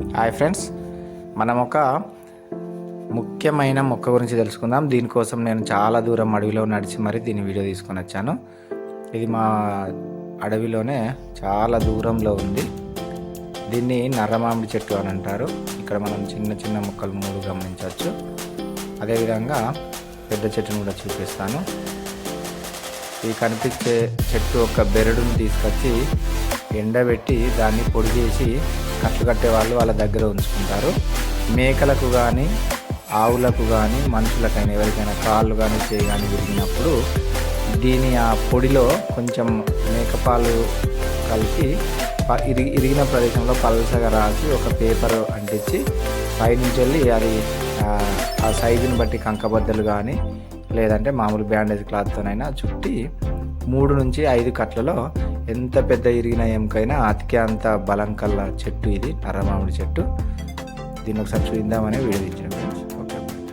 Hi friends మనం ఒక ముఖ్యమైన మొక్క గురించి తెలుసుకుందాం. దీనికోసం నేను చాలా దూరం అడవిలో నడిచి మరి దీని వీడియో తీసుకొని వచ్చాను. ఇది మా అడవిలోనే చాలా దూరంలో ఉంది. దీన్ని నర్రమామిడి చెట్టు అని అంటారు. ఇక్కడ మనం చిన్న చిన్న మొక్కలు మూడు గమనించవచ్చు. అదేవిధంగా పెద్ద చెట్టును కూడా చూపిస్తాను. ఈ కనిపించే చెట్టు ఒక బెరడుని తీసుకొచ్చి ఎండబెట్టి దాన్ని పొడి చేసి కట్లు కట్టే వాళ్ళు వాళ్ళ దగ్గర ఉంచుకుంటారు. మేకలకు కానీ ఆవులకు కానీ మనుషులకైనా ఎవరికైనా కాళ్ళు కానీ చేయి కానీ విరిగినప్పుడు దీని ఆ పొడిలో కొంచెం మేకపాలు కలిపి ప- ఇరిగి ఇరిగిన ప్రదేశంలో పలసగా రాసి ఒక పేపర్ అంటించి పైనుంచి వెళ్ళి అది ఆ సైజుని బట్టి కంకబద్దలు కానీ లేదంటే మామూలు బ్యాండేజ్ క్లాత్తోనైనా చుట్టి మూడు నుంచి ఐదు కట్లలో ఎంత పెద్ద ఇరిగిన ఎముకైనా అతికే అంత బలం కల్ల చెట్టు ఇది నర్రమామిడి చెట్టు. దీన్ని ఒకసారి చూద్దామని వీడియో